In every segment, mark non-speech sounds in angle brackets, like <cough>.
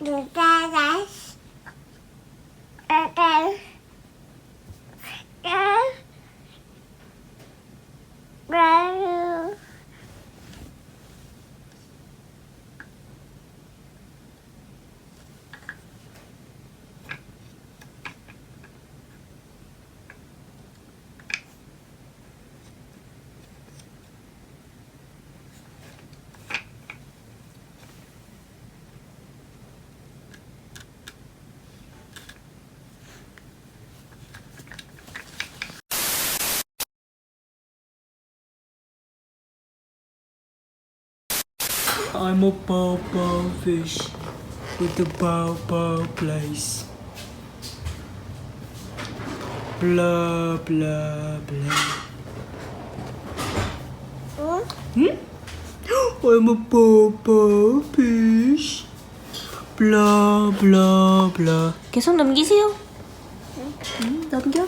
Đồ 哪 I'm a bow bow fish with a bow bow place. Blah blah blah. Hmm? <gasps> I'm a bow bow fish. Blah blah blah. 계속 넘기세요. 음, 넘겨.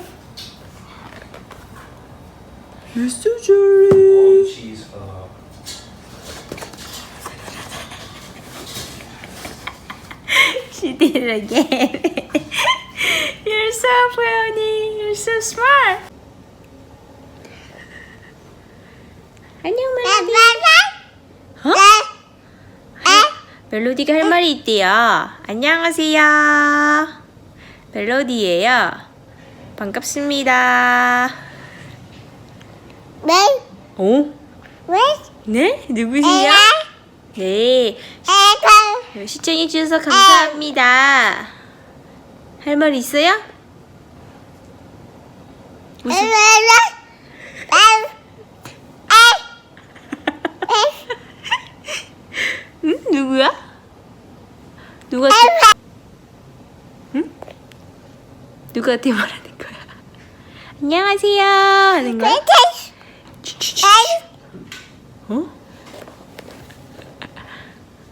Mr. Jerry. It again. <laughs> You're so funny. You're so smart. 안녕 멜로디. 어? 멜로디가 할 말이 있대요. 안녕하세요. 멜로디예요. 반갑습니다. 오? 네? 누구세요? 네. 시청해 주셔서 감사합니다. 할 말 있어요? 무슨 <laughs> 응? 누구야? 누가 응? 누구한테 말하는 거야? 안녕하세요 하는 거야? 추추추. 어?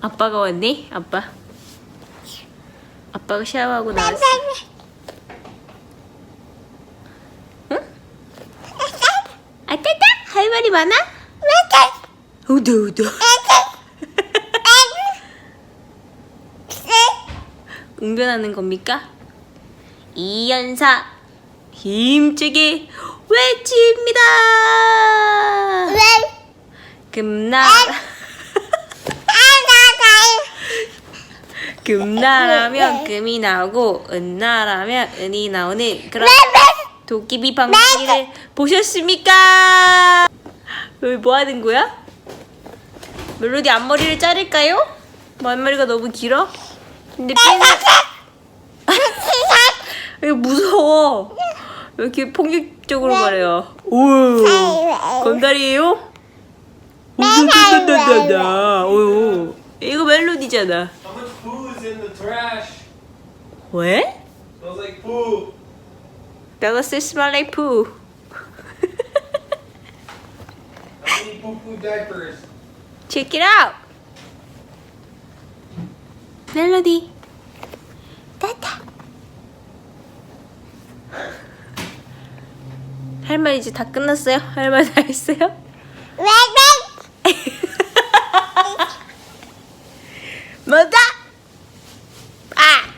아빠가 왔네? 아빠. 아빠가 샤워하고 나왔어. 응? 아따따! 할 말이 많아? 우도 우도. 웅변하는 겁니까? 이연사 힘차게 외칩니다. 금나라 금나라면 금이 나오고 은나라면 은이 나오는 그런 도깨비 방망이를 보셨습니까? 왜뭐 하는 거야? 멜로디 앞머리를 자를까요? 뭐 앞머리가 너무 길어? 근데 삐는 <laughs> 이거 무서워. 왜 이렇게 폭력적으로 말해요? 오, 건달이에요? 오다다다다다. 오, 이거 멜로디잖아. Is in the trash? 왜? Smells like poo. That was smell like poo. How many poo poo diapers? Check it out. 멜로디. 따따. 할 말 이제 다 끝났어요? 할 말 다 했어요? 뭐다? 아!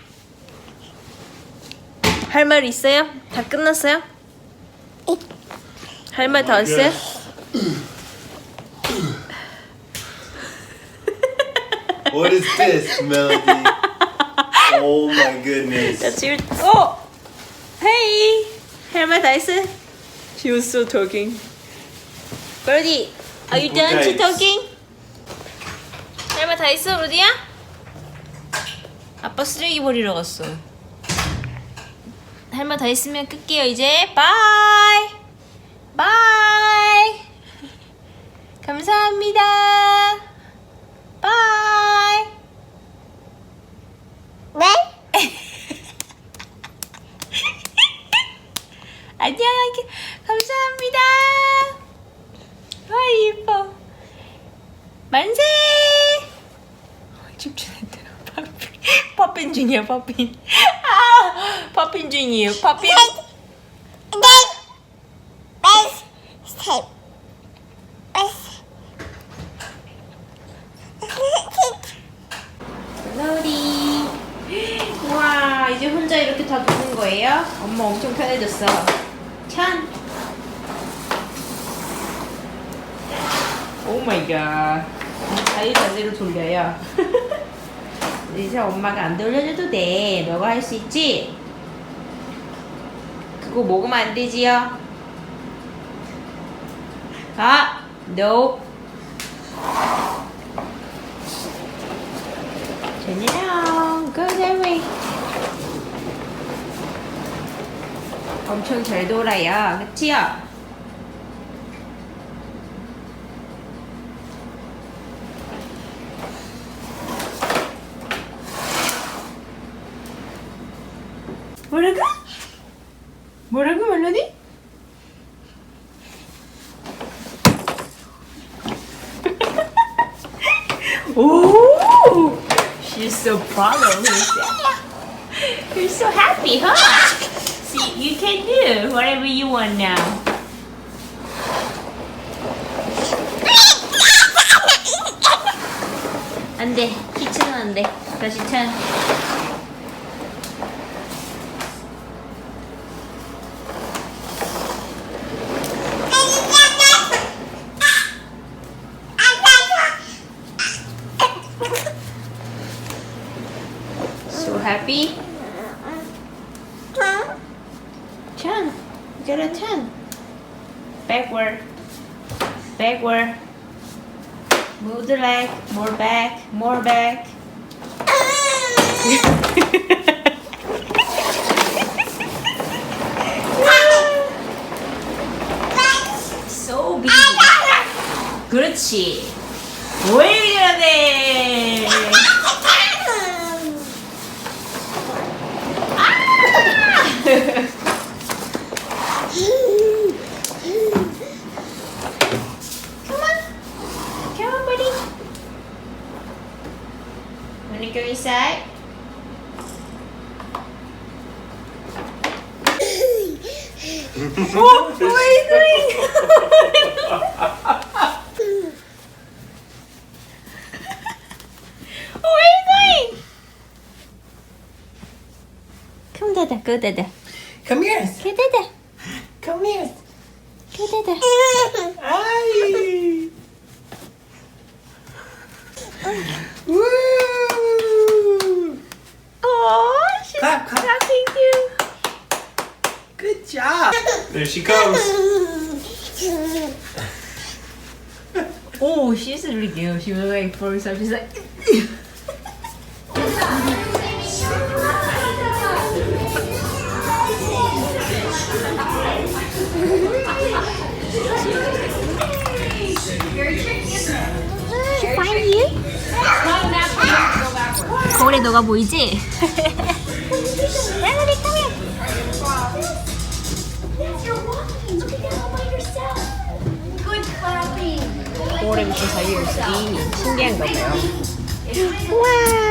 할 말 있어요? 다 끝났어요? 할 말다 했어요? What is this, Melody? oh my goodness. That's your. Oh! Hey! 할 말 다 했어? She was still talking. Birdie, are you done to talking? 할 말 다 했어, 로디야? 아빠 쓰레기 버리러 갔어. 할 말다 했으면 끌게요, 이제. 바이! 바이! 감사합니다. 바이! <laughs> 안녕, 감사합니다. 아, 예뻐. 만세! 춥추는데 파핀, 파핀 중이야, 파핀. 아, 파핀 중이에요, 파핀. 멜로디. 이제 혼자 이렇게 다 도는 거예요? 엄마 엄청 편해졌어. 찬. 오 마이 갓. 자유 자세로 돌려요. <laughs> 이제 엄마가 안 돌려줘도 돼. 너가 할 수 있지? 그거 먹으면 안 되지요? 아, no. 전이랑 go that way. 엄청 잘 돌아요. 그치요? 오! She's so proud of herself. <laughs> You're so happy, huh? See, you can do whatever you want now. <laughs> 안 돼. 키친은 안 돼. 다시 찬. Happy? Chan, get a 10. Backward. Backward. Move the leg. More back. More back. <laughs> what? Are you doing? what are you doing? Come, Dada. Go, Dada. Come here. Go, Dada. Come here. Go, Dada. Ay. Woo. Oh, she's Clap, clap. clapping too. Good job. There she comes. Oh, she's really good. She was like, for herself, she's like, Find you? 거울에 너가 보이지? 오래 붙은 자유의식이 신기한가 봐요. 와!